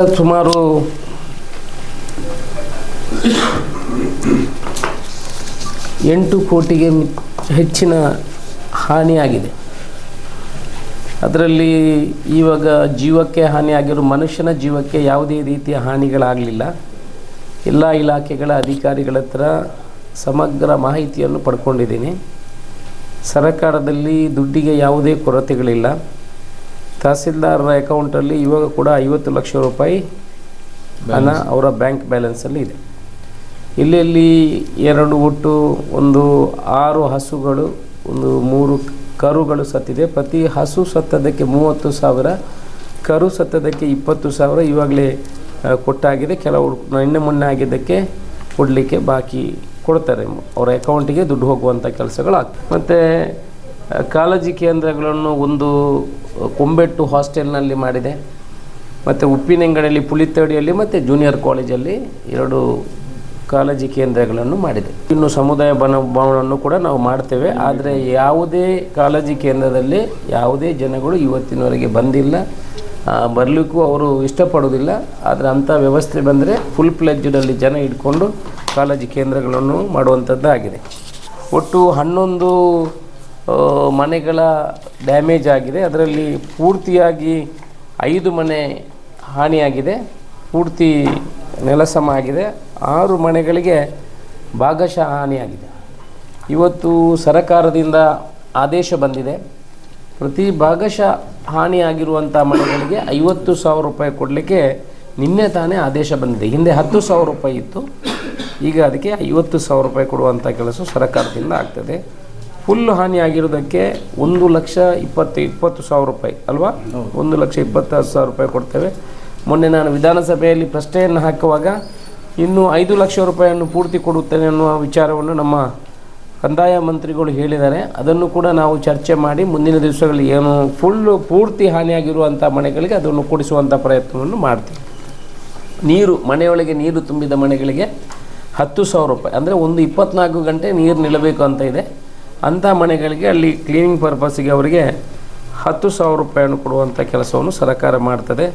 ಸುಮಾರು ಎಂಟು ಕೋಟಿಗೆ ಹೆಚ್ಚಿನ ಹಾನಿಯಾಗಿದೆ. ಅದರಲ್ಲಿ ಇವಾಗ ಜೀವಕ್ಕೆ ಹಾನಿಯಾಗಿರೋ ಮನುಷ್ಯನ ಜೀವಕ್ಕೆ ಯಾವುದೇ ರೀತಿಯ ಹಾನಿಗಳಾಗಲಿಲ್ಲ. ಎಲ್ಲ ಇಲಾಖೆಗಳ ಅಧಿಕಾರಿಗಳ ಹತ್ರ ಸಮಗ್ರ ಮಾಹಿತಿಯನ್ನು ಪಡ್ಕೊಂಡಿದ್ದೀನಿ. ಸರಕಾರದಲ್ಲಿ ದುಡ್ಡಿಗೆ ಯಾವುದೇ ಕೊರತೆಗಳಿಲ್ಲ. ತಹಸೀಲ್ದಾರರ ಅಕೌಂಟಲ್ಲಿ ಇವಾಗ ಕೂಡ ಐವತ್ತು ಲಕ್ಷ ರೂಪಾಯಿ ಹಣ ಅವರ ಬ್ಯಾಂಕ್ ಬ್ಯಾಲೆನ್ಸಲ್ಲಿ ಇದೆ. ಇಲ್ಲಿ ಎರಡು ಒಟ್ಟು ಒಂದು ಆರು ಹಸುಗಳು ಒಂದು ಮೂರು ಕರುಗಳು ಸತ್ತಿದೆ. ಪ್ರತಿ ಹಸು ಸತ್ತದಕ್ಕೆ ಮೂವತ್ತು ಸಾವಿರ ಕರು ಸತ್ತದಕ್ಕೆ ಇಪ್ಪತ್ತು ಸಾವಿರ ಇವಾಗಲೇ ಕೊಟ್ಟಾಗಿದೆ. ಕೆಲವು ನಿನ್ನೆ ಮೊನ್ನೆ ಆಗಿದ್ದಕ್ಕೆ ಕೊಡಲಿಕ್ಕೆ ಬಾಕಿ ಕೊಡ್ತಾರೆ. ಅವರ ಅಕೌಂಟಿಗೆ ದುಡ್ಡು ಹೋಗುವಂಥ ಕೆಲಸಗಳು ಆಗ್ತವೆ ಮತ್ತು ಕಾಳಜಿ ಕೇಂದ್ರಗಳನ್ನು ಒಂದು ಕೊಂಬೆಟ್ಟು ಹಾಸ್ಟೆಲ್ನಲ್ಲಿ ಮಾಡಿದೆ. ಮತ್ತು ಉಪ್ಪಿನಂಗಡಿಯಲ್ಲಿ ಪುಳಿತಡಿಯಲ್ಲಿ ಮತ್ತು ಜೂನಿಯರ್ ಕಾಲೇಜಲ್ಲಿ ಎರಡು ಕಾಳಜಿ ಕೇಂದ್ರಗಳನ್ನು ಮಾಡಿದೆ. ಇನ್ನು ಸಮುದಾಯ ಬನ ಭವನವನ್ನು ಕೂಡ ನಾವು ಮಾಡ್ತೇವೆ. ಆದರೆ ಯಾವುದೇ ಕಾಳಜಿ ಕೇಂದ್ರದಲ್ಲಿ ಯಾವುದೇ ಜನಗಳು ಇವತ್ತಿನವರೆಗೆ ಬಂದಿಲ್ಲ. ಬರಲಿಕ್ಕೂ ಅವರು ಇಷ್ಟಪಡೋದಿಲ್ಲ ಆದರೆ ಅಂಥ ವ್ಯವಸ್ಥೆ ಬಂದರೆ ಫುಲ್ ಪ್ಲೆಜ್ಡಲ್ಲಿ ಜನ ಇಟ್ಕೊಂಡು ಕಾಳಜಿ ಕೇಂದ್ರಗಳನ್ನು ಮಾಡುವಂಥದ್ದಾಗಿದೆ. ಒಟ್ಟು ಹನ್ನೊಂದು ಮನೆಗಳ ಡ್ಯಾಮೇಜ್ ಆಗಿದೆ. ಅದರಲ್ಲಿ ಪೂರ್ತಿಯಾಗಿ ಐದು ಮನೆ ಹಾನಿಯಾಗಿದೆ. ಪೂರ್ತಿ ನೆಲಸಮ ಆಗಿದೆ. ಆರು ಮನೆಗಳಿಗೆ ಭಾಗಶಃ ಹಾನಿಯಾಗಿದೆ. ಇವತ್ತು ಸರಕಾರದಿಂದ ಆದೇಶ ಬಂದಿದೆ. ಪ್ರತಿ ಭಾಗಶಃ ಹಾನಿಯಾಗಿರುವಂಥ ಮನೆಗಳಿಗೆ ಐವತ್ತು ಸಾವಿರ ರೂಪಾಯಿ ಕೊಡಲಿಕ್ಕೆ ನಿನ್ನೆ ತಾನೇ ಆದೇಶ ಬಂದಿದೆ. ಹಿಂದೆ ಹತ್ತು ಸಾವಿರ ರೂಪಾಯಿ ಇತ್ತು. ಈಗ ಅದಕ್ಕೆ ಐವತ್ತು ಸಾವಿರ ರೂಪಾಯಿ ಕೊಡುವಂಥ ಕೆಲಸ ಸರಕಾರದಿಂದ ಆಗ್ತದೆ. ಫುಲ್ ಹಾನಿಯಾಗಿರೋದಕ್ಕೆ ಒಂದು ಲಕ್ಷ ಇಪ್ಪತ್ತು ಇಪ್ಪತ್ತು ಸಾವಿರ ರೂಪಾಯಿ ಅಲ್ವಾ? ಒಂದು ಲಕ್ಷ ಇಪ್ಪತ್ತಾರು ಸಾವಿರ ರೂಪಾಯಿ ಕೊಡ್ತೇವೆ. ಮೊನ್ನೆ ನಾನು ವಿಧಾನಸಭೆಯಲ್ಲಿ ಪ್ರಶ್ನೆಯನ್ನು ಹಾಕುವಾಗ ಇನ್ನು ಐದು ಲಕ್ಷ ರೂಪಾಯಿಯನ್ನು ಪೂರ್ತಿ ಕೊಡುತ್ತೇನೆ ಅನ್ನುವ ವಿಚಾರವನ್ನು ನಮ್ಮ ಕಂದಾಯ ಮಂತ್ರಿಗಳು ಹೇಳಿದ್ದಾರೆ. ಅದನ್ನು ಕೂಡ ನಾವು ಚರ್ಚೆ ಮಾಡಿ ಮುಂದಿನ ದಿವಸಗಳಲ್ಲಿ ಏನು ಫುಲ್ಲು ಪೂರ್ತಿ ಹಾನಿಯಾಗಿರುವಂಥ ಮನೆಗಳಿಗೆ ಅದನ್ನು ಕೊಡಿಸುವಂಥ ಪ್ರಯತ್ನವನ್ನು ಮಾಡ್ತೀವಿ. ನೀರು ಮನೆಯೊಳಗೆ ನೀರು ತುಂಬಿದ ಮನೆಗಳಿಗೆ ಹತ್ತು ಸಾವಿರ ರೂಪಾಯಿ ಅಂದರೆ ಒಂದು ಇಪ್ಪತ್ನಾಲ್ಕು ಗಂಟೆ ನೀರು ನಿಲ್ಲಬೇಕು ಅಂತ ಇದೆ. ಅಂಥ ಮನೆಗಳಿಗೆ ಅಲ್ಲಿ ಕ್ಲೀನಿಂಗ್ ಪರ್ಪಸ್ಸಿಗೆ ಅವರಿಗೆ ಹತ್ತು ಸಾವಿರ ರೂಪಾಯಿಯನ್ನು ಕೊಡುವಂಥ ಕೆಲಸವನ್ನು ಸರ್ಕಾರ ಮಾಡ್ತದೆ.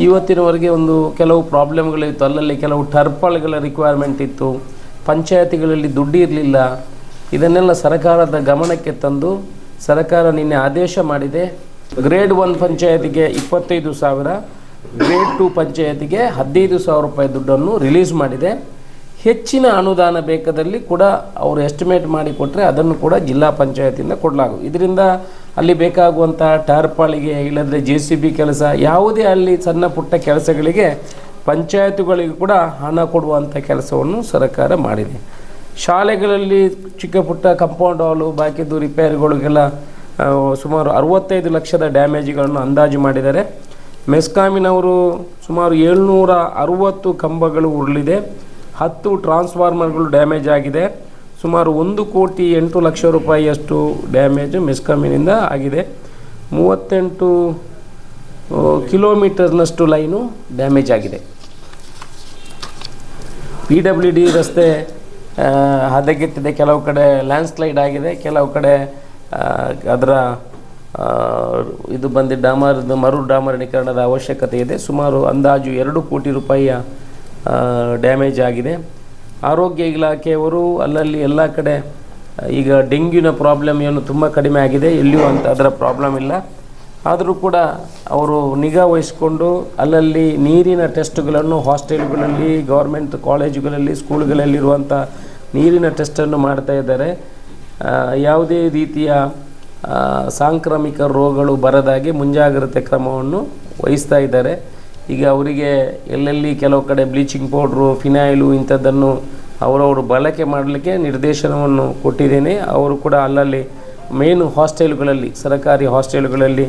ಇವತ್ತಿನವರೆಗೆ ಒಂದು ಕೆಲವು ಪ್ರಾಬ್ಲಮ್ಗಳಿತ್ತು ಅಲ್ಲಲ್ಲಿ ಕೆಲವು ಟರ್ಪಲ್ಗಳ ರಿಕ್ವೈರ್ಮೆಂಟ್ ಇತ್ತು. ಪಂಚಾಯತಿಗಳಲ್ಲಿ ದುಡ್ಡು ಇರಲಿಲ್ಲ. ಇದನ್ನೆಲ್ಲ ಸರ್ಕಾರದ ಗಮನಕ್ಕೆ ತಂದು ಸರ್ಕಾರ ನಿನ್ನೆ ಆದೇಶ ಮಾಡಿದೆ. ಗ್ರೇಡ್ ಒನ್ ಪಂಚಾಯತಿಗೆ ಇಪ್ಪತ್ತೈದು ಸಾವಿರ ಗ್ರೇಡ್ ಟು ಪಂಚಾಯತಿಗೆ ಹದಿನೈದು ಸಾವಿರ ರೂಪಾಯಿ ದುಡ್ಡನ್ನು ರಿಲೀಸ್ ಮಾಡಿದೆ. ಹೆಚ್ಚಿನ ಅನುದಾನ ಬೇಕಾದಲ್ಲಿ ಕೂಡ ಅವರು ಎಸ್ಟಿಮೇಟ್ ಮಾಡಿ ಕೊಟ್ಟರೆ ಅದನ್ನು ಕೂಡ ಜಿಲ್ಲಾ ಪಂಚಾಯತಿಯಿಂದ ಕೊಡಲಾಗು ಇದರಿಂದ ಅಲ್ಲಿ ಬೇಕಾಗುವಂಥ ಟಾರ್ಪಾಳಿಗೆ ಇಲ್ಲದ್ರೆ ಜೆ ಸಿ ಬಿ ಕೆಲಸ, ಯಾವುದೇ ಅಲ್ಲಿ ಸಣ್ಣ ಪುಟ್ಟ ಕೆಲಸಗಳಿಗೆ ಪಂಚಾಯತ್ಗಳಿಗೆ ಕೂಡ ಹಣ ಕೊಡುವಂಥ ಕೆಲಸವನ್ನು ಸರ್ಕಾರ ಮಾಡಿದೆ. ಶಾಲೆಗಳಲ್ಲಿ ಚಿಕ್ಕ ಪುಟ್ಟ ಕಂಪೌಂಡ್ ಹಾಲು ಬಾಕಿದ್ದು ರಿಪೇರಿಗಳಿಗೆಲ್ಲ ಸುಮಾರು ಅರವತ್ತೈದು ಲಕ್ಷದ ಡ್ಯಾಮೇಜ್ಗಳನ್ನು ಅಂದಾಜು ಮಾಡಿದ್ದಾರೆ. ಮೆಸ್ಕಾಮಿನವರು ಸುಮಾರು ಏಳ್ನೂರ ಅರುವತ್ತು ಕಂಬಗಳು ಉರುಳಿದೆ. ಹತ್ತು ಟ್ರಾನ್ಸ್ಫಾರ್ಮರ್ಗಳು ಡ್ಯಾಮೇಜ್ ಆಗಿದೆ. ಸುಮಾರು ಒಂದು ಕೋಟಿ ಎಂಟು ಲಕ್ಷ ರೂಪಾಯಿಯಷ್ಟು ಡ್ಯಾಮೇಜ್ ಮೆಸ್ಕಾಮಿನಿಂದ ಆಗಿದೆ. ಮೂವತ್ತೆಂಟು ಕಿಲೋಮೀಟರ್ನಷ್ಟು ಲೈನು ಡ್ಯಾಮೇಜ್ ಆಗಿದೆ. ಪಿ ಡಬ್ಲ್ಯೂ ಡಿ ರಸ್ತೆ ಹದಗೆಟ್ಟಿದೆ. ಕೆಲವು ಕಡೆ ಲ್ಯಾಂಡ್ ಸ್ಲೈಡ್ ಆಗಿದೆ. ಕೆಲವು ಕಡೆ ಅದರ ಇದು ಬಂದು ಡಾಮರ್ದು ಮರು ಡಾಮರೀಕರಣದ ಅವಶ್ಯಕತೆ ಇದೆ. ಸುಮಾರು ಅಂದಾಜು ಎರಡು ಕೋಟಿ ರೂಪಾಯಿಯ ಡ್ಯಾಮೇಜ್ ಆಗಿದೆ. ಆರೋಗ್ಯ ಇಲಾಖೆಯವರು ಅಲ್ಲಲ್ಲಿ ಎಲ್ಲ ಕಡೆ, ಈಗ ಡೆಂಗ್ಯೂನ ಪ್ರಾಬ್ಲಮ್ ಏನು ತುಂಬ ಕಡಿಮೆ ಆಗಿದೆ. ಎಲ್ಲಿಯೂ ಅಂತ ಅದರ ಪ್ರಾಬ್ಲಮ್ ಇಲ್ಲ. ಆದರೂ ಕೂಡ ಅವರು ನಿಗಾ ವಹಿಸಿಕೊಂಡು ಅಲ್ಲಲ್ಲಿ ನೀರಿನ ಟೆಸ್ಟ್ಗಳನ್ನು ಹಾಸ್ಟೆಲ್ಗಳಲ್ಲಿ ಗೌರ್ಮೆಂಟ್ ಕಾಲೇಜುಗಳಲ್ಲಿ ಸ್ಕೂಲ್ಗಳಲ್ಲಿರುವಂಥ ನೀರಿನ ಟೆಸ್ಟನ್ನು ಮಾಡ್ತಾ ಇದ್ದಾರೆ. ಯಾವುದೇ ರೀತಿಯ ಸಾಂಕ್ರಾಮಿಕ ರೋಗಗಳು ಬರದಾಗೆ ಮುಂಜಾಗ್ರತೆ ಕ್ರಮವನ್ನು ವಹಿಸ್ತಾ ಇದ್ದಾರೆ. ಈಗ ಅವರಿಗೆ ಎಲ್ಲೆಲ್ಲಿ ಕೆಲವು ಕಡೆ ಬ್ಲೀಚಿಂಗ್ ಪೌಡ್ರು ಫಿನಾಯಿಲು ಇಂಥದ್ದನ್ನು ಅವರವರು ಬಳಕೆ ಮಾಡಲಿಕ್ಕೆ ನಿರ್ದೇಶನವನ್ನು ಕೊಟ್ಟಿದ್ದೇನೆ. ಅವರು ಕೂಡ ಅಲ್ಲಲ್ಲಿ ಮೇನು ಹಾಸ್ಟೆಲ್ಗಳಲ್ಲಿ ಸರ್ಕಾರಿ ಹಾಸ್ಟೆಲ್ಗಳಲ್ಲಿ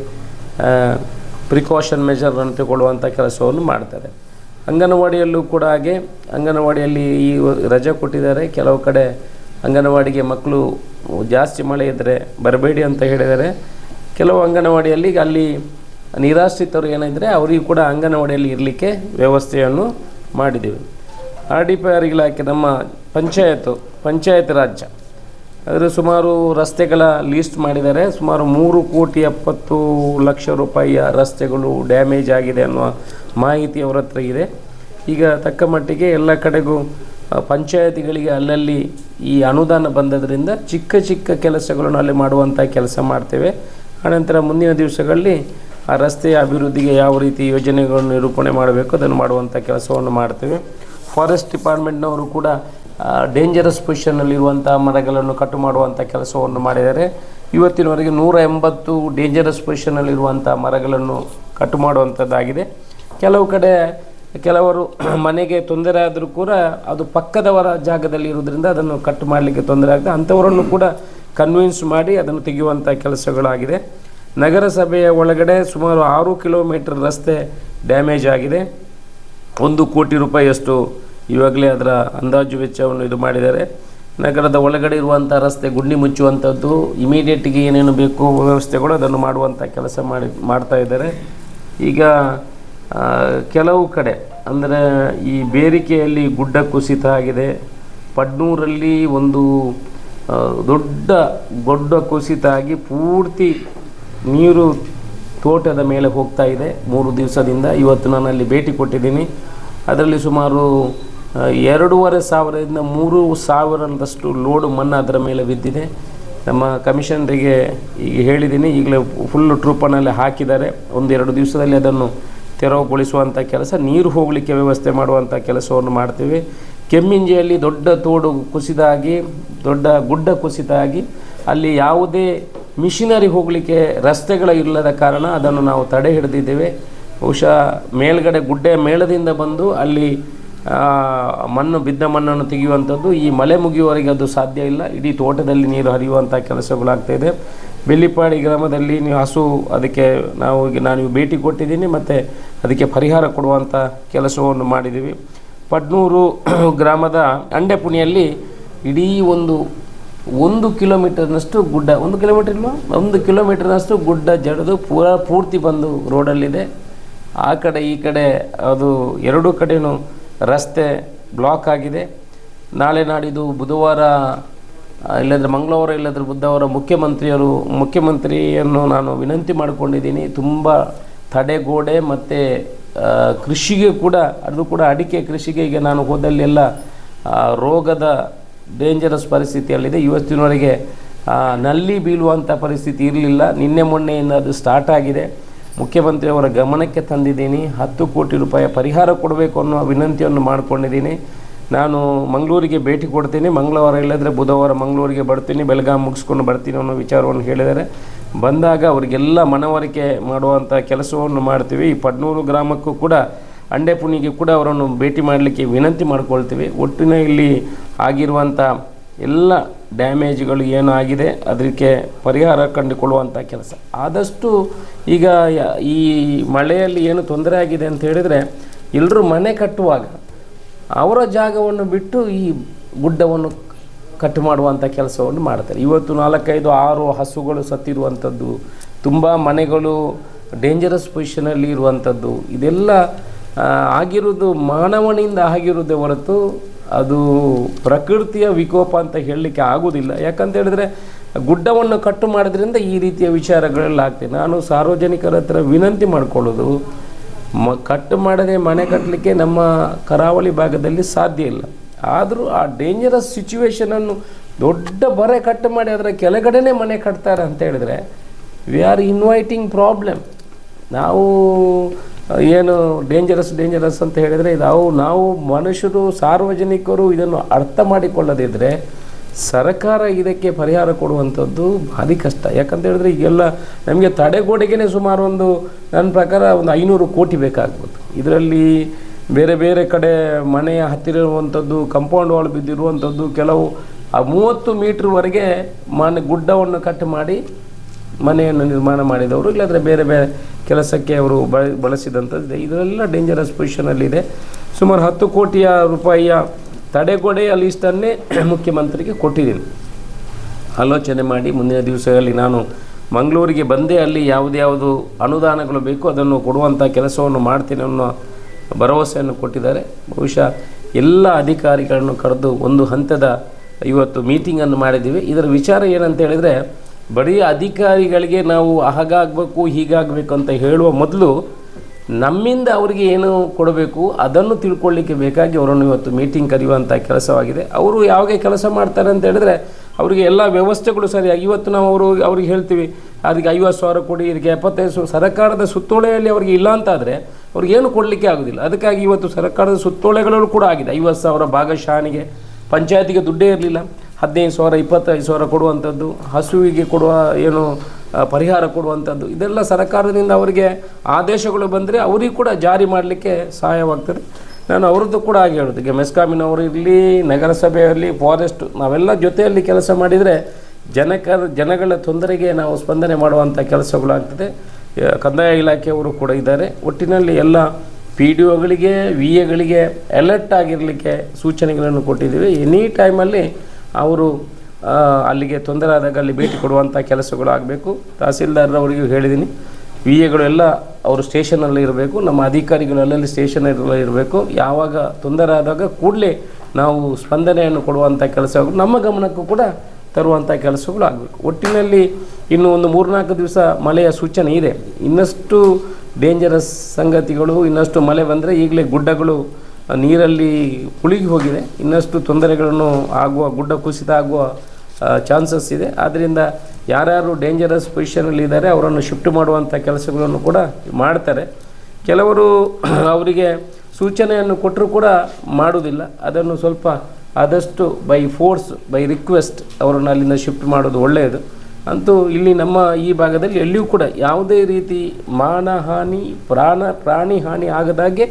ಪ್ರಿಕಾಷನ್ ಮೆಷರನ್ನು ತಗೊಳ್ಳುವಂಥ ಕೆಲಸವನ್ನು ಮಾಡ್ತಾರೆ. ಅಂಗನವಾಡಿಯಲ್ಲೂ ಕೂಡ ಹಾಗೆ. ಅಂಗನವಾಡಿಯಲ್ಲಿ ಈ ರಜೆ ಕೊಟ್ಟಿದ್ದಾರೆ. ಕೆಲವು ಕಡೆ ಅಂಗನವಾಡಿಗೆ ಮಕ್ಕಳು ಜಾಸ್ತಿ ಮಳೆ ಇದ್ದರೆ ಬರಬೇಡಿ ಅಂತ ಹೇಳಿದ್ದಾರೆ. ಕೆಲವು ಅಂಗನವಾಡಿಯಲ್ಲಿ ಅಲ್ಲಿ ನಿರಾಶ್ರಿತರು ಏನಿದ್ರೆ ಅವರಿಗೂ ಕೂಡ ಅಂಗನವಾಡಿಯಲ್ಲಿ ಇರಲಿಕ್ಕೆ ವ್ಯವಸ್ಥೆಯನ್ನು ಮಾಡಿದ್ದೀವಿ. ಆರ್ ಡಿ ಪಿ ಆರ್ ಇಲಾಖೆ ನಮ್ಮ ಪಂಚಾಯತು, ಪಂಚಾಯತ್ ರಾಜ್ಯ. ಅದರ ಸುಮಾರು ರಸ್ತೆಗಳ ಲೀಸ್ಟ್ ಮಾಡಿದ್ದಾರೆ. ಸುಮಾರು ಮೂರು ಕೋಟಿ ಎಪ್ಪತ್ತು ಲಕ್ಷ ರೂಪಾಯಿಯ ರಸ್ತೆಗಳು ಡ್ಯಾಮೇಜ್ ಆಗಿದೆ ಅನ್ನುವ ಮಾಹಿತಿ ಅವರ ಹತ್ರ ಇದೆ. ಈಗ ತಕ್ಕ ಮಟ್ಟಿಗೆ ಎಲ್ಲ ಕಡೆಗೂ ಪಂಚಾಯತಿಗಳಿಗೆ ಅಲ್ಲಲ್ಲಿ ಈ ಅನುದಾನ ಬಂದದರಿಂದ ಚಿಕ್ಕ ಚಿಕ್ಕ ಕೆಲಸಗಳನ್ನು ಅಲ್ಲಿ ಮಾಡುವಂಥ ಕೆಲಸ ಮಾಡ್ತೇವೆ. ಆನಂತರ ಮುಂದಿನ ದಿವಸಗಳಲ್ಲಿ ಆ ರಸ್ತೆಯ ಅಭಿವೃದ್ಧಿಗೆ ಯಾವ ರೀತಿ ಯೋಜನೆಗಳನ್ನು ನಿರೂಪಣೆ ಮಾಡಬೇಕು, ಅದನ್ನು ಮಾಡುವಂಥ ಕೆಲಸವನ್ನು ಮಾಡ್ತೇವೆ. ಫಾರೆಸ್ಟ್ ಡಿಪಾರ್ಟ್ಮೆಂಟ್ನವರು ಕೂಡ ಡೇಂಜರಸ್ ಪೊಸಿಷನ್ನಲ್ಲಿರುವಂಥ ಮರಗಳನ್ನು ಕಟ್ಟು ಮಾಡುವಂಥ ಕೆಲಸವನ್ನು ಮಾಡಿದ್ದಾರೆ. ಇವತ್ತಿನವರೆಗೆ ನೂರ ಎಂಬತ್ತು ಡೇಂಜರಸ್ ಪೊಸಿಷನ್ನಲ್ಲಿರುವಂಥ ಮರಗಳನ್ನು ಕಟ್ಟು ಮಾಡುವಂಥದ್ದಾಗಿದೆ ಕೆಲವು ಕಡೆ, ಕೆಲವರು ಮನೆಗೆ ತೊಂದರೆ ಆದರೂ ಕೂಡ ಅದು ಪಕ್ಕದವರ ಜಾಗದಲ್ಲಿ ಇರುವುದರಿಂದ ಅದನ್ನು ಕಟ್ ಮಾಡಲಿಕ್ಕೆ ತೊಂದರೆ ಆಗ್ತದೆ. ಅಂಥವರನ್ನು ಕೂಡ ಕನ್ವಿನ್ಸ್ ಮಾಡಿ ಅದನ್ನು ತೆಗೆಯುವಂಥ ಕೆಲಸಗಳಾಗಿದೆ. ನಗರಸಭೆಯ ಒಳಗಡೆ ಸುಮಾರು ಆರು ಕಿಲೋಮೀಟರ್ ರಸ್ತೆ ಡ್ಯಾಮೇಜ್ ಆಗಿದೆ. ಒಂದು ಕೋಟಿ ರೂಪಾಯಿಯಷ್ಟು ಇವಾಗಲೇ ಅದರ ಅಂದಾಜು ವೆಚ್ಚವನ್ನು ಇದು ಮಾಡಿದ್ದಾರೆ. ನಗರದ ಒಳಗಡೆ ಇರುವಂಥ ರಸ್ತೆ ಗುಂಡಿ ಮುಚ್ಚುವಂಥದ್ದು ಇಮಿಡಿಯೇಟ್ಗೆ ಏನೇನು ಬೇಕು ವ್ಯವಸ್ಥೆಗಳು ಅದನ್ನು ಮಾಡುವಂಥ ಕೆಲಸ ಮಾಡಿ, ಮಾಡ್ತಾ ಇದ್ದಾರೆ. ಈಗ ಕೆಲವು ಕಡೆ, ಅಂದರೆ ಈ ಬೇರಿಕೆಯಲ್ಲಿ ಗುಡ್ಡ ಕುಸಿತ ಆಗಿದೆ. ಪಡ್ನೂರಲ್ಲಿ ಒಂದು ದೊಡ್ಡ ಗೊಡ್ಡ ಕುಸಿತ ಆಗಿ ಪೂರ್ತಿ ನೀರು ತೋಟದ ಮೇಲೆ ಹೋಗ್ತಾ ಇದೆ. ಮೂರು ದಿವಸದಿಂದ ಇವತ್ತು ನಾನು ಅಲ್ಲಿ ಭೇಟಿ ಕೊಟ್ಟಿದ್ದೀನಿ. ಅದರಲ್ಲಿ ಸುಮಾರು ಎರಡೂವರೆ ಸಾವಿರದಿಂದ ಮೂರು ಸಾವಿರದಷ್ಟು ಲೋಡು ಮಣ್ಣು ಅದರ ಮೇಲೆ ಬಿದ್ದಿದೆ. ನಮ್ಮ ಕಮಿಷನರಿಗೆ ಈಗ ಹೇಳಿದ್ದೀನಿ, ಈಗಲೇ ಫುಲ್ ಟ್ರೂಪನಲ್ಲಿ ಹಾಕಿದ್ದಾರೆ. ಒಂದೆರಡು ದಿವಸದಲ್ಲಿ ಅದನ್ನು ತೆರವುಗೊಳಿಸುವಂಥ ಕೆಲಸ, ನೀರು ಹೋಗಲಿಕ್ಕೆ ವ್ಯವಸ್ಥೆ ಮಾಡುವಂಥ ಕೆಲಸವನ್ನು ಮಾಡ್ತೀವಿ. ಕೆಮ್ಮಿಂಜಿಯಲ್ಲಿ ದೊಡ್ಡ ತೋಡು ಕುಸಿದಾಗಿ, ದೊಡ್ಡ ಗುಡ್ಡ ಕುಸಿದಾಗಿ, ಅಲ್ಲಿ ಯಾವುದೇ ಮಿಷಿನರಿ ಹೋಗಲಿಕ್ಕೆ ರಸ್ತೆಗಳ ಇಲ್ಲದ ಕಾರಣ ಅದನ್ನು ನಾವು ತಡೆ ಹಿಡಿದಿದ್ದೇವೆ. ಬಹುಶಃ ಮೇಲ್ಗಡೆ ಗುಡ್ಡೆ ಮೇಳದಿಂದ ಬಂದು ಅಲ್ಲಿ ಮಣ್ಣು ಬಿದ್ದ ಮಣ್ಣನ್ನು ತೆಗೆಯುವಂಥದ್ದು ಈ ಮಳೆ ಮುಗಿಯುವವರೆಗೆ ಅದು ಸಾಧ್ಯ ಇಲ್ಲ. ಇಡೀ ತೋಟದಲ್ಲಿ ನೀರು ಹರಿಯುವಂಥ ಕೆಲಸಗಳಾಗ್ತಾಯಿದೆ ಬೆಳ್ಳಿಪಾಡಿ ಗ್ರಾಮದಲ್ಲಿ ನೀವು ಹಸು, ಅದಕ್ಕೆ ನಾವು ನಾನು ಭೇಟಿ ಕೊಟ್ಟಿದ್ದೀನಿ, ಮತ್ತು ಅದಕ್ಕೆ ಪರಿಹಾರ ಕೊಡುವಂಥ ಕೆಲಸವನ್ನು ಮಾಡಿದ್ದೀವಿ. ಪಡ್ನೂರು ಗ್ರಾಮದ ಅಂಡೆಪುಣಿಯಲ್ಲಿ ಇಡೀ ಒಂದು ಒಂದು ಕಿಲೋಮೀಟರ್ನಷ್ಟು ಗುಡ್ಡ, ಒಂದು ಕಿಲೋಮೀಟರ್ ಇಲ್ವಾ? ಒಂದು ಕಿಲೋಮೀಟರ್ನಷ್ಟು ಗುಡ್ಡ ಜಡಿದು, ಪೂರ ಪೂರ್ತಿ ಬಂದು ರೋಡಲ್ಲಿದೆ. ಆ ಕಡೆ ಈ ಕಡೆ ಅದು ಎರಡೂ ಕಡೆಯೂ ರಸ್ತೆ ಬ್ಲಾಕ್ ಆಗಿದೆ. ನಾಳೆ ನಾಡಿದ್ದು ಬುಧವಾರ ಇಲ್ಲಂದ್ರೆ ಮಂಗಳವಾರ, ಇಲ್ಲಂದ್ರೆ ಬುಧವಾರ ಮುಖ್ಯಮಂತ್ರಿಯವರು ಮುಖ್ಯಮಂತ್ರಿಯನ್ನು ನಾನು ವಿನಂತಿ ಮಾಡಿಕೊಂಡಿದ್ದೀನಿ. ತುಂಬ ತಡೆಗೋಡೆ ಮತ್ತು ಕೃಷಿಗೆ ಕೂಡ, ಅದು ಕೂಡ ಅಡಿಕೆ ಕೃಷಿಗೆ ಈಗ ನಾನು ಹೋದಲ್ಲೆಲ್ಲ ರೋಗದ ಡೇಂಜರಸ್ ಪರಿಸ್ಥಿತಿಯಲ್ಲಿದೆ ಇವತ್ತಿನವರೆಗೆ ನಲ್ಲಿ ಬೀಳುವಂಥ ಪರಿಸ್ಥಿತಿ ಇರಲಿಲ್ಲ. ನಿನ್ನೆ ಮೊನ್ನೆಯಿಂದ ಅದು ಸ್ಟಾರ್ಟ್ ಆಗಿದೆ. ಮುಖ್ಯಮಂತ್ರಿಯವರ ಗಮನಕ್ಕೆ ತಂದಿದ್ದೀನಿ. ಹತ್ತು ಕೋಟಿ ರೂಪಾಯಿ ಪರಿಹಾರ ಕೊಡಬೇಕು ಅನ್ನೋ ವಿನಂತಿಯನ್ನು ಮಾಡಿಕೊಂಡಿದ್ದೀನಿ. ನಾನು ಮಂಗಳೂರಿಗೆ ಭೇಟಿ ಕೊಡ್ತೀನಿ. ಮಂಗಳವಾರ ಇಲ್ಲದ್ರೆ ಬುಧವಾರ ಮಂಗಳೂರಿಗೆ ಬರ್ತೀನಿ. ಬೆಳಗಾವಿ ಮುಗಿಸ್ಕೊಂಡು ಬರ್ತೀನಿ ಅನ್ನೋ ವಿಚಾರವನ್ನು ಹೇಳಿದರೆ ಬಂದಾಗ ಅವರಿಗೆಲ್ಲ ಮನವರಿಕೆ ಮಾಡುವಂಥ ಕೆಲಸವನ್ನು ಮಾಡ್ತೀವಿ. ಈ ಪಡ್ನೂರು ಗ್ರಾಮಕ್ಕೂ ಕೂಡ ಅಂಡೆಪುಣಿಗೆ ಕೂಡ ಅವರನ್ನು ಭೇಟಿ ಮಾಡಲಿಕ್ಕೆ ವಿನಂತಿ ಮಾಡಿಕೊಳ್ತೀವಿ. ಒಟ್ಟಿನ ಇಲ್ಲಿ ಆಗಿರುವಂಥ ಎಲ್ಲ ಡ್ಯಾಮೇಜ್ಗಳು ಏನು ಆಗಿದೆ ಅದಕ್ಕೆ ಪರಿಹಾರ ಕಂಡುಕೊಳ್ಳುವಂಥ ಕೆಲಸ. ಆದಷ್ಟು ಈಗ ಈ ಮಳೆಯಲ್ಲಿ ಏನು ತೊಂದರೆ ಆಗಿದೆ ಅಂತ ಹೇಳಿದರೆ ಎಲ್ಲರೂ ಮನೆ ಕಟ್ಟುವಾಗ ಅವರ ಜಾಗವನ್ನು ಬಿಟ್ಟು ಈ ಗುಡ್ಡವನ್ನು ಕಟ್ ಮಾಡುವಂಥ ಕೆಲಸವನ್ನು ಮಾಡ್ತಾರೆ. ಇವತ್ತು ನಾಲ್ಕೈದು, ಆರು ಹಸುಗಳು ಸತ್ತಿರುವಂಥದ್ದು ತುಂಬ ಮನೆಗಳು ಡೇಂಜರಸ್ ಪೊಸಿಷನಲ್ಲಿ ಇರುವಂಥದ್ದು ಇದೆಲ್ಲ ಆಗಿರೋದು ಮಾನವನಿಂದ ಆಗಿರೋದೇ ಹೊರತು ಅದು ಪ್ರಕೃತಿಯ ವಿಕೋಪ ಅಂತ ಹೇಳಲಿಕ್ಕೆ ಆಗೋದಿಲ್ಲ ಯಾಕಂತ ಹೇಳಿದ್ರೆ ಗುಡ್ಡವನ್ನು ಕಟ್ಟು ಮಾಡೋದ್ರಿಂದ ಈ ರೀತಿಯ ವಿಚಾರಗಳೆಲ್ಲ ಆಗ್ತದೆ. ನಾನು ಸಾರ್ವಜನಿಕರ ಹತ್ರ ವಿನಂತಿ ಮಾಡ್ಕೊಳ್ಳೋದು, ಮ ಕಟ್ಟು ಮಾಡದೆ ಮನೆ ಕಟ್ಟಲಿಕ್ಕೆ ನಮ್ಮ ಕರಾವಳಿ ಭಾಗದಲ್ಲಿ ಸಾಧ್ಯ ಇಲ್ಲ. ಆದರೂ ಆ ಡೇಂಜರಸ್ ಸಿಚುವೇಶನನ್ನು ದೊಡ್ಡ ಬರೆ ಕಟ್ಟು ಮಾಡಿ ಅದರ ಕೆಳಗಡೆನೇ ಮನೆ ಕಟ್ತಾರೆ ಅಂತ ಹೇಳಿದ್ರೆ ವಿ ಆರ್ ಇನ್ವೈಟಿಂಗ್ ಪ್ರಾಬ್ಲಮ್ ನಾವು ಏನು ಡೇಂಜರಸ್ ಡೇಂಜರಸ್ ಅಂತ ಹೇಳಿದರೆ ನಾವು ನಾವು ಮನುಷ್ಯರು, ಸಾರ್ವಜನಿಕರು ಇದನ್ನು ಅರ್ಥ ಮಾಡಿಕೊಳ್ಳದಿದ್ದರೆ ಸರ್ಕಾರ ಇದಕ್ಕೆ ಪರಿಹಾರ ಕೊಡುವಂಥದ್ದು ಭಾರಿ ಕಷ್ಟ. ಯಾಕಂತ ಹೇಳಿದ್ರೆ ಈಗೆಲ್ಲ ನಮಗೆ ತಡೆಗೋಡೆಗೆ ಸುಮಾರು ಒಂದು ನನ್ನ ಪ್ರಕಾರ ಒಂದು ಐನೂರು ಕೋಟಿ ಬೇಕಾಗ್ಬೋದು. ಇದರಲ್ಲಿ ಬೇರೆ ಬೇರೆ ಕಡೆ ಮನೆಯ ಹತ್ತಿರ ಇರುವಂಥದ್ದು ಕಂಪೌಂಡ್ ವಾಲ್ ಬಿದ್ದಿರುವಂಥದ್ದು, ಕೆಲವು ಆ ಮೂವತ್ತು ಮೀಟ್ರ್ವರೆಗೆ ಮನೆ ಗುಡ್ಡವನ್ನು ಕಟ್ ಮಾಡಿ ಮನೆಯನ್ನು ನಿರ್ಮಾಣ ಮಾಡಿದವರು, ಇಲ್ಲಾಂದರೆ ಬೇರೆ ಬೇರೆ ಕೆಲಸಕ್ಕೆ ಅವರು ಬಳ ಬಳಸಿದಂಥದ್ದು ಇದೆಲ್ಲ ಡೇಂಜರಸ್ ಪೊಸಿಷನಲ್ಲಿದೆ ಸುಮಾರು ಹತ್ತು ಕೋಟಿಯ ರೂಪಾಯಿಯ ತಡೆಗೋಡೆಯ ಲೀಸ್ಟನ್ನೇ ಮುಖ್ಯಮಂತ್ರಿಗೆ ಕೊಟ್ಟಿದ್ದೀನಿ. ಆಲೋಚನೆ ಮಾಡಿ ಮುಂದಿನ ದಿವಸಗಳಲ್ಲಿ ನಾನು ಮಂಗಳೂರಿಗೆ ಬಂದೇ ಅಲ್ಲಿ ಯಾವುದ್ಯಾವುದು ಅನುದಾನಗಳು ಬೇಕು ಅದನ್ನು ಕೊಡುವಂಥ ಕೆಲಸವನ್ನು ಮಾಡ್ತೀನಿ ಅನ್ನೋ ಭರವಸೆಯನ್ನು ಕೊಟ್ಟಿದ್ದಾರೆ. ಬಹುಶಃ ಎಲ್ಲ ಅಧಿಕಾರಿಗಳನ್ನು ಕರೆದು ಒಂದು ಹಂತದ ಇವತ್ತು ಮೀಟಿಂಗನ್ನು ಮಾಡಿದ್ದೀವಿ. ಇದರ ವಿಚಾರ ಏನಂತ ಹೇಳಿದರೆ ಬರೀ ಅಧಿಕಾರಿಗಳಿಗೆ ನಾವು ಹಾಗಾಗಬೇಕು ಹೀಗಾಗಬೇಕು ಅಂತ ಹೇಳುವ ಮೊದಲು ನಮ್ಮಿಂದ ಅವರಿಗೆ ಏನು ಕೊಡಬೇಕು ಅದನ್ನು ತಿಳ್ಕೊಳ್ಳಿಕ್ಕೆ ಬೇಕಾಗಿ ಅವರನ್ನು ಇವತ್ತು ಮೀಟಿಂಗ್ ಕರೆಯುವಂಥ ಕೆಲಸವಾಗಿದೆ. ಅವರು ಯಾವಾಗ ಕೆಲಸ ಮಾಡ್ತಾರೆ ಅಂತ ಹೇಳಿದ್ರೆ ಅವರಿಗೆ ಎಲ್ಲ ವ್ಯವಸ್ಥೆಗಳು ಸರಿಯಾಗಿ ಇವತ್ತು ನಾವು ಅವರು ಅವ್ರಿಗೆ ಹೇಳ್ತೀವಿ ಅದಕ್ಕೆ ಐವತ್ತು ಸಾವಿರ ಕೊಡಿ ಇದಕ್ಕೆ ಎಪ್ಪತ್ತೈದು ಸಾವಿರ, ಸರ್ಕಾರದ ಸುತ್ತೋಲೆಯಲ್ಲಿ ಅವರಿಗೆ ಇಲ್ಲ ಅಂತಾದರೆ ಅವ್ರಿಗೆ ಏನು ಕೊಡಲಿಕ್ಕೆ ಆಗೋದಿಲ್ಲ. ಅದಕ್ಕಾಗಿ ಇವತ್ತು ಸರ್ಕಾರದ ಸುತ್ತೋಳೆಗಳಲ್ಲೂ ಕೂಡ ಆಗಿದೆ. ಐವತ್ತು ಸಾವಿರ ಭಾಗಶಾನಿಗೆ ಪಂಚಾಯತಿಗೆ ದುಡ್ಡೇ ಇರಲಿಲ್ಲ. ಹದಿನೈದು ಸಾವಿರ, ಇಪ್ಪತ್ತೈದು ಸಾವಿರ ಕೊಡುವಂಥದ್ದು, ಹಸುವಿಗೆ ಕೊಡುವ ಏನು ಪರಿಹಾರ ಕೊಡುವಂಥದ್ದು, ಇದೆಲ್ಲ ಸರ್ಕಾರದಿಂದ ಅವರಿಗೆ ಆದೇಶಗಳು ಬಂದರೆ ಅವರಿಗೆ ಕೂಡ ಜಾರಿ ಮಾಡಲಿಕ್ಕೆ ಸಹಾಯವಾಗ್ತದೆ. ನಾನು ಅವ್ರದ್ದು ಕೂಡ ಹಾಗೆ ಹೇಳೋದು. ಈಗ ಮೆಸ್ಕಾಮಿನವರು ಇರಲಿ, ನಗರಸಭೆಯಲ್ಲಿ, ಫಾರೆಸ್ಟ್, ನಾವೆಲ್ಲ ಜೊತೆಯಲ್ಲಿ ಕೆಲಸ ಮಾಡಿದರೆ ಜನಕ, ಜನಗಳ ತೊಂದರೆಗೆ ನಾವು ಸ್ಪಂದನೆ ಮಾಡುವಂಥ ಕೆಲಸಗಳಾಗ್ತದೆ. ಕಂದಾಯ ಇಲಾಖೆಯವರು ಕೂಡ ಇದ್ದಾರೆ. ಒಟ್ಟಿನಲ್ಲಿ ಎಲ್ಲ ಪಿ ಡಿ ಒಗಳಿಗೆ, ವಿ ಎಗಳಿಗೆ ಅಲರ್ಟ್ ಆಗಿರಲಿಕ್ಕೆ ಸೂಚನೆಗಳನ್ನು ಕೊಟ್ಟಿದ್ದೀವಿ. ಎನಿ ಟೈಮಲ್ಲಿ ಅವರು ಅಲ್ಲಿಗೆ ತೊಂದರೆ ಆದಾಗ ಅಲ್ಲಿ ಭೇಟಿ ಕೊಡುವಂಥ ಕೆಲಸಗಳು ಆಗಬೇಕು. ತಹಸೀಲ್ದಾರ್ರವರಿಗೂ ಹೇಳಿದ್ದೀನಿ ವಿ ಎಗಳು ಎಲ್ಲ ಅವರು ಸ್ಟೇಷನಲ್ಲಿ ಇರಬೇಕು. ನಮ್ಮ ಅಧಿಕಾರಿಗಳು ಅಲ್ಲಲ್ಲಿ ಸ್ಟೇಷನಲ್ಲಿ ಇರಬೇಕು. ಯಾವಾಗ ತೊಂದರೆ ಆದಾಗ ಕೂಡಲೇ ನಾವು ಸ್ಪಂದನೆಯನ್ನು ಕೊಡುವಂಥ ಕೆಲಸಗಳು, ನಮ್ಮ ಗಮನಕ್ಕೂ ಕೂಡ ತರುವಂಥ ಕೆಲಸಗಳು ಆಗಬೇಕು. ಒಟ್ಟಿನಲ್ಲಿ ಇನ್ನು ಒಂದು ಮೂರ್ನಾಲ್ಕು ದಿವಸ ಮಳೆಯ ಸೂಚನೆ ಇದೆ. ಇನ್ನಷ್ಟು ಡೇಂಜರಸ್ ಸಂಗತಿಗಳು, ಇನ್ನಷ್ಟು ಮಳೆ ಬಂದರೆ ಈಗಲೇ ಗುಡ್ಡಗಳು ನೀರಲ್ಲಿ ಮುಳುಗಿ ಹೋಗಿದೆ. ಇನ್ನಷ್ಟು ತೊಂದರೆಗಳನ್ನು ಆಗುವ, ಗುಡ್ಡ ಕುಸಿತ ಆಗುವ ಚಾನ್ಸಸ್ ಇದೆ. ಆದ್ದರಿಂದ ಯಾರ್ಯಾರು ಡೇಂಜರಸ್ ಪೊಸಿಷನಲ್ಲಿ ಇದ್ದಾರೆ, ಅವರನ್ನು ಶಿಫ್ಟ್ ಮಾಡುವಂಥ ಕೆಲಸಗಳನ್ನು ಕೂಡ ಮಾಡ್ತಾರೆ. ಕೆಲವರು ಅವರಿಗೆ ಸೂಚನೆಯನ್ನು ಕೊಟ್ಟರೂ ಕೂಡ ಮಾಡುವುದಿಲ್ಲ. ಅದನ್ನು ಸ್ವಲ್ಪ ಆದಷ್ಟು ಬೈ ಫೋರ್ಸ್ ಬೈ ರಿಕ್ವೆಸ್ಟ್ ಅವರನ್ನು ಅಲ್ಲಿಂದ ಶಿಫ್ಟ್ ಮಾಡೋದು ಒಳ್ಳೆಯದು. ಅಂತೂ ಇಲ್ಲಿ ನಮ್ಮ ಈ ಭಾಗದಲ್ಲಿ ಎಲ್ಲಿಯೂ ಕೂಡ ಯಾವುದೇ ರೀತಿ ಮಾನಹಾನಿ, ಪ್ರಾಣ, ಪ್ರಾಣಿ ಹಾನಿ ಆಗದಾಗೆ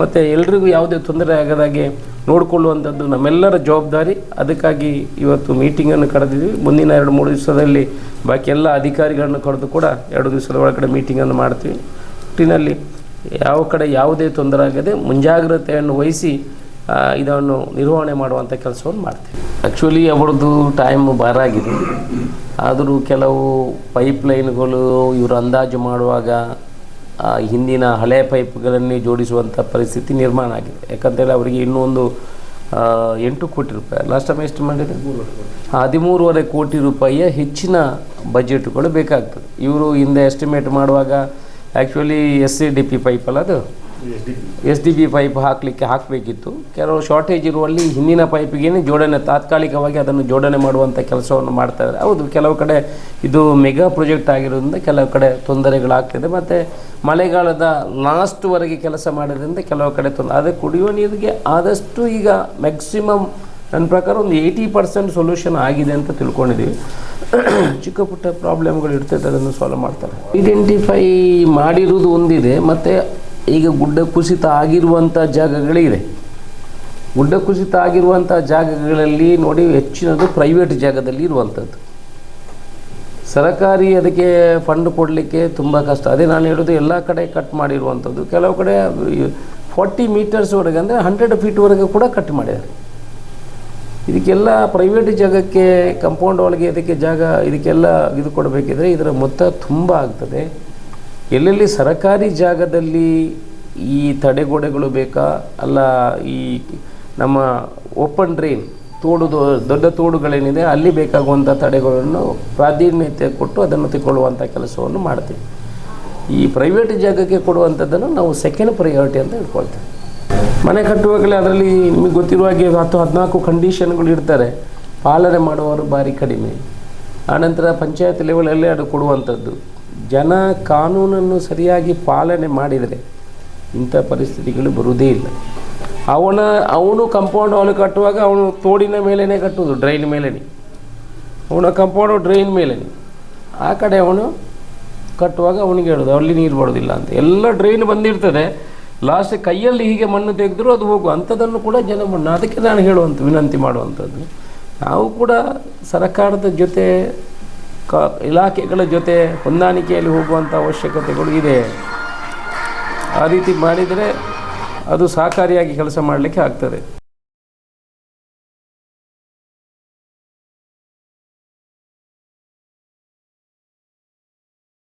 ಮತ್ತು ಎಲ್ರಿಗೂ ಯಾವುದೇ ತೊಂದರೆ ಆಗದಾಗೆ ನೋಡಿಕೊಳ್ಳುವಂಥದ್ದು ನಮ್ಮೆಲ್ಲರ ಜವಾಬ್ದಾರಿ. ಅದಕ್ಕಾಗಿ ಇವತ್ತು ಮೀಟಿಂಗನ್ನು ಕರೆದಿದ್ವಿ ಮುಂದಿನ ಎರಡು, ಮೂರು ದಿವಸದಲ್ಲಿ ಬಾಕಿ ಎಲ್ಲ ಅಧಿಕಾರಿಗಳನ್ನು ಕರೆದು ಕೂಡ ಎರಡು ದಿವಸದ ಒಳಗಡೆ ಮೀಟಿಂಗನ್ನು ಮಾಡ್ತೀವಿ. ಒಟ್ಟಿನಲ್ಲಿ ಯಾವ ಕಡೆ ಯಾವುದೇ ತೊಂದರೆ ಆಗದೆ ಮುಂಜಾಗ್ರತೆಯನ್ನು ವಹಿಸಿ ಇದನ್ನು ನಿರ್ವಹಣೆ ಮಾಡುವಂಥ ಕೆಲಸವನ್ನು ಮಾಡ್ತೀವಿ. ಆ್ಯಕ್ಚುಲಿ ಅವ್ರದ್ದು ಟೈಮ್ ಬಾರಾಗಿದೆ ಆದರೂ ಕೆಲವು ಪೈಪ್ಲೈನ್ಗಳು ಇವರು ಅಂದಾಜು ಮಾಡುವಾಗ ಹಿಂದಿನ ಹಳೆ ಪೈಪ್ಗಳನ್ನೇ ಜೋಡಿಸುವಂಥ ಪರಿಸ್ಥಿತಿ ನಿರ್ಮಾಣ ಆಗಿದೆ. ಯಾಕಂತೇಳಿ ಅವರಿಗೆ ಇನ್ನೂ ಒಂದು ಎಂಟು ಕೋಟಿ ರೂಪಾಯಿ ಲಾಸ್ಟ್ ಟೈಮ್ ಎಷ್ಟು ಮಾಡಿದೆ ಹದಿಮೂರುವರೆ ಕೋಟಿ ರೂಪಾಯಿಯ ಹೆಚ್ಚಿನ ಬಜೆಟ್ಗಳು ಬೇಕಾಗ್ತದೆ. ಇವರು ಹಿಂದೆ ಎಸ್ಟಿಮೇಟ್ ಮಾಡುವಾಗ actually S C D P pipe ಅಲ್ಲ ಅದು? ಎಸ್ ಡಿ ಬಿ ಪೈಪ್ ಹಾಕಲಿಕ್ಕೆ ಹಾಕಬೇಕಿತ್ತು. ಕೆಲವು ಶಾರ್ಟೇಜ್ ಇರುವಲ್ಲಿ ಹಿಂದಿನ ಪೈಪಿಗೇನೆ ಜೋಡಣೆ, ತಾತ್ಕಾಲಿಕವಾಗಿ ಅದನ್ನು ಜೋಡಣೆ ಮಾಡುವಂಥ ಕೆಲಸವನ್ನು ಮಾಡ್ತಾ ಇದ್ದಾರೆ. ಹೌದು, ಕೆಲವು ಕಡೆ ಇದು ಮೆಗಾ ಪ್ರಾಜೆಕ್ಟ್ ಆಗಿರೋದ್ರಿಂದ ಕೆಲವು ಕಡೆ ತೊಂದರೆಗಳಾಗ್ತಿದೆ. ಮತ್ತು ಮಳೆಗಾಲದ ಲಾಸ್ಟ್ವರೆಗೆ ಕೆಲಸ ಮಾಡೋದ್ರಿಂದ ಕೆಲವು ಕಡೆ ತೊಂದರೆ ಅದೇ ಕುಡಿಯುವ ನೀರಿಗೆ ಆದಷ್ಟು ಈಗ ಮ್ಯಾಕ್ಸಿಮಮ್ ನನ್ನ ಪ್ರಕಾರ ಒಂದು ಏಯ್ಟಿ ಪರ್ಸೆಂಟ್ ಸೊಲ್ಯೂಷನ್ ಆಗಿದೆ ಅಂತ ತಿಳ್ಕೊಂಡಿದ್ದೀವಿ ಚಿಕ್ಕ ಪುಟ್ಟ ಪ್ರಾಬ್ಲಮ್ಗಳು ಇರ್ತೈತೆ ಅದನ್ನು ಸಾಲ್ವ್ ಮಾಡ್ತಾರೆ. ಐಡೆಂಟಿಫೈ ಮಾಡಿರೋದು ಒಂದಿದೆ, ಮತ್ತು ಈಗ ಗುಡ್ಡ ಕುಸಿತ ಆಗಿರುವಂಥ ಜಾಗಗಳಿದೆ ಗುಡ್ಡ ಕುಸಿತ ಆಗಿರುವಂಥ ಜಾಗಗಳಲ್ಲಿ ನೋಡಿ ಹೆಚ್ಚಿನದು ಪ್ರೈವೇಟ್ ಜಾಗದಲ್ಲಿ ಇರುವಂಥದ್ದು ಸರಕಾರಿ ಅದಕ್ಕೆ ಫಂಡ್ ಕೊಡಲಿಕ್ಕೆ ತುಂಬ ಕಷ್ಟ. ಅದೇ ನಾನು ಹೇಳೋದು ಎಲ್ಲ ಕಡೆ ಕಟ್ ಮಾಡಿರುವಂಥದ್ದು ಕೆಲವು ಕಡೆ ಫಾರ್ಟಿ ಮೀಟರ್ಸ್ವರೆಗೆ ಅಂದರೆ ಹಂಡ್ರೆಡ್ ಫೀಟ್ವರೆಗೆ ಕೂಡ ಕಟ್ ಮಾಡಿದ್ದಾರೆ ಇದಕ್ಕೆಲ್ಲ ಪ್ರೈವೇಟ್ ಜಾಗಕ್ಕೆ ಕಂಪೌಂಡ್ ಒಳಗೆ ಇದಕ್ಕೆ ಜಾಗ ಇದಕ್ಕೆಲ್ಲ ಇದು ಕೊಡಬೇಕಿದ್ರೆ ಇದರ ಮೊತ್ತ ತುಂಬ ಆಗ್ತದೆ. ಎಲ್ಲೆಲ್ಲಿ ಸರಕಾರಿ ಜಾಗದಲ್ಲಿ ಈ ತಡೆಗೋಡೆಗಳು ಬೇಕಾ? ಅಲ್ಲ, ಈ ನಮ್ಮ ಓಪನ್ ಡ್ರೈನ್ ತೋಡು ದೊಡ್ಡ ತೋಡುಗಳೇನಿದೆ, ಅಲ್ಲಿ ಬೇಕಾಗುವಂಥ ತಡೆಗಳನ್ನು ಪ್ರಾಧಾನ್ಯತೆ ಕೊಟ್ಟು ಅದನ್ನು ತಗೊಳ್ಳುವಂಥ ಕೆಲಸವನ್ನು ಮಾಡ್ತೀವಿ. ಈ ಪ್ರೈವೇಟ್ ಜಾಗಕ್ಕೆ ಕೊಡುವಂಥದ್ದನ್ನು ನಾವು ಸೆಕೆಂಡ್ ಪ್ರಯಾರಿಟಿ ಅಂತ ಹೇಳ್ಕೊಳ್ತೇವೆ. ಮನೆ ಕಟ್ಟುವಾಗಲೇ ಅದರಲ್ಲಿ ನಿಮಗೆ ಗೊತ್ತಿರುವ ಹಾಗೆ ಹತ್ತು ಹದಿನಾಲ್ಕು ಕಂಡೀಷನ್ಗಳು ಇರ್ತಾರೆ ಪಾಲನೆ ಮಾಡುವವರು ಭಾರಿ ಕಡಿಮೆ. ಆನಂತರ ಪಂಚಾಯತ್ ಲೆವೆಲಲ್ಲೇ ಅದು ಕೊಡುವಂಥದ್ದು. ಜನ ಕಾನೂನನ್ನು ಸರಿಯಾಗಿ ಪಾಲನೆ ಮಾಡಿದರೆ ಇಂಥ ಪರಿಸ್ಥಿತಿಗಳು ಬರುವುದೇ ಇಲ್ಲ. ಅವನ, ಅವನು ಕಂಪೌಂಡ್ ಅವನು ಕಟ್ಟುವಾಗ ಅವನು ತೋಡಿನ ಮೇಲೇ ಕಟ್ಟುವುದು ಡ್ರೈನ್ ಮೇಲೇ ಅವನ ಕಂಪೌಂಡು ಡ್ರೈನ್ ಮೇಲೇ ಆ ಕಡೆ ಅವನು ಕಟ್ಟುವಾಗ ಅವನಿಗೆ ಹೇಳೋದು ಅಲ್ಲಿ ನೀರು ಬರೋದಿಲ್ಲ ಅಂತ. ಎಲ್ಲ ಡ್ರೈನ್ ಬಂದಿರ್ತದೆ. ಲಾಸ್ಟ್ ಕೈಯಲ್ಲಿ ಹೀಗೆ ಮಣ್ಣು ತೆಗೆದರೂ ಅದು ಹೋಗು. ಅಂಥದ್ದನ್ನು ಕೂಡ ಜನ ಮಣ್ಣು. ಅದಕ್ಕೆ ನಾನು ಹೇಳುವಂಥ ವಿನಂತಿ ಮಾಡುವಂಥದ್ದು. ನಾವು ಕೂಡ ಸರ್ಕಾರದ ಜೊತೆ ಕ ಇಲಾಖೆಗಳ ಜೊತೆ ಹೊಂದಾಣಿಕೆಯಲ್ಲಿ ಹೋಗುವಂಥ ಅವಶ್ಯಕತೆಗಳು ಇದೆ. ಆ ರೀತಿ ಮಾಡಿದರೆ ಅದು ಸಹಕಾರಿಯಾಗಿ ಕೆಲಸ ಮಾಡಲಿಕ್ಕೆ ಆಗ್ತದೆ.